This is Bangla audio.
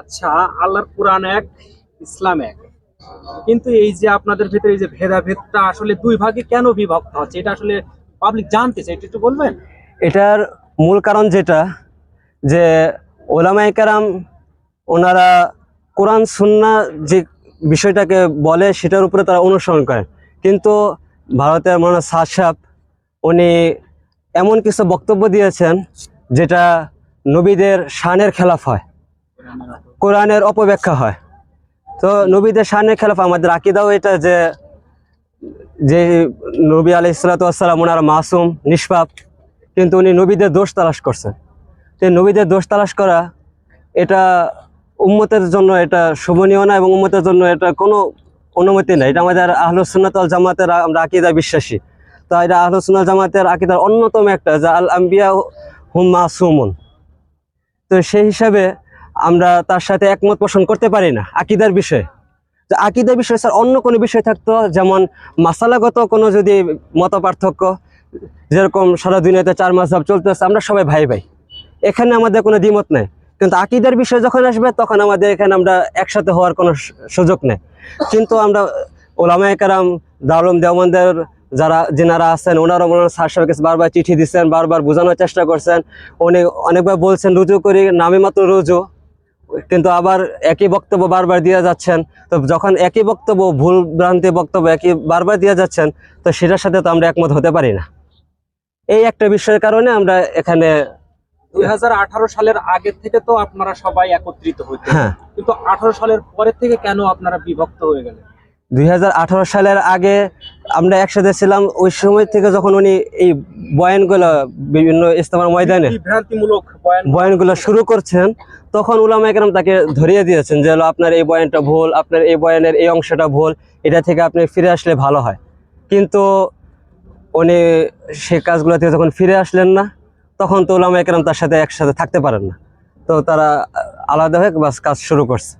আচ্ছা আল্লাহর কোরআন এক, ইসলাম এক। কিন্তু এই যে আপনাদের ভিতরে এই যে ভেদাভেদটা আসলে দুই ভাগে কেন বিভক্ত হচ্ছে? এটা আসলে পাবলিক জানতে চাই একটু বলবেন? এটার মূল কারণ যেটা, যে ওলামাই কারাম, ওনারা কোরআন সুন্না যে বিষয়টাকে বলে, সেটার উপরে তারা অনুসরণ করেন। কিন্তু ভারতের মৌলানা সাদ সাহেব, উনি এমন কিছু বক্তব্য দিয়েছেন, যেটা নবীদের শানের খেলাফ হয়। কোরআনের অপব্যাখ্যা হয়। তো নবীদের শানের খেলাফ আমাদের আকিদাও এটা যে যে নবী আলি সালাতাম ওনারা মাসুম, নিষ্পাপ, কিন্তু উনি নবীদের দোষ তালাশ করছেন। তো নবীদের দোষ তালাশ করা এটা উম্মতের জন্য এটা শোভনীয় না এবং উম্মতের জন্য এটা কোনো অনুমতি নেই। এটা আমাদের আহলুসুন্নাতল জামাতের আমরা আকিদা বিশ্বাসী। তো এটা আহলুসুন্নাত জামাতের আকিদার অন্যতম একটা যা আল আম্বিয়া হুম মাসুমুন। তো সেই হিসাবে আমরা তার সাথে একমত পোষণ করতে পারি না আকিদার বিষয়ে। তো আকিদার বিষয়ে স্যার অন্য কোনো বিষয় থাকতো? যেমন মাসালাগত কোনো যদি মত পার্থক্য যেরকম সারা দুনিয়াতে চার মাস মাসহাব চলতেছে, আমরা সবাই ভাই ভাই। এখানে আমাদের কোনো দ্বিমত নেই। কিন্তু আকিদার বিষয় যখন আসবে, তখন আমাদের এখানে আমরা একসাথে হওয়ার কোনো সুযোগ নেই। কিন্তু আমরা ওলামায় কারাম দারুম দেওয়ানদের যারা, যেনারা আছেন, ওনারা ওনারা স্যার সাহেবের কাছে বারবার চিঠি দিচ্ছেন, বারবার বোঝানোর চেষ্টা করছেন। উনি অনেকবার বলছেন, রুজু করি, নামে মাত্র রুজু। কিন্তু আবার একই বক্তব্য বারবার দিয়ে যাচ্ছেন। তো যখন একই বক্তব্য ভুল ভ্রান্তি বক্তব্য একই বারবার দিয়ে যাচ্ছেন তো সেটার সাথে তো আমরা একমত হতে পারি না। এই একটা বিষয়ের কারণে আমরা এখানে দুই হাজার আঠারো সালের আগের থেকে তো আপনারা সবাই একত্রিত হইতেন হ্যাঁ। কিন্তু আঠারো সালের পরের থেকে কেন আপনারা বিভক্ত হয়ে গেলেন? দুই হাজার আঠারো সালের আগে আমরা একসাথে ছিলাম ওই সময় থেকে যখন উনি এই বয়ানগুলো বিভিন্ন ইস্তেমার ময়দানে বয়ান বয়ানগুলো শুরু করছেন তখন উলামা একরাম তাকে ধরিয়ে দিয়েছেন যে হলো আপনার এই বয়ানটা ভুল আপনার এই বয়ানের এই অংশটা ভুল এটা থেকে আপনি ফিরে আসলে ভালো হয়। কিন্তু উনি সে কাজগুলো থেকে যখন ফিরে আসলেন না তখন তো উলামা একরাম তার সাথে একসাথে থাকতে পারেন না। তো তারা আলাদা হয়ে বাস কাজ শুরু করছে।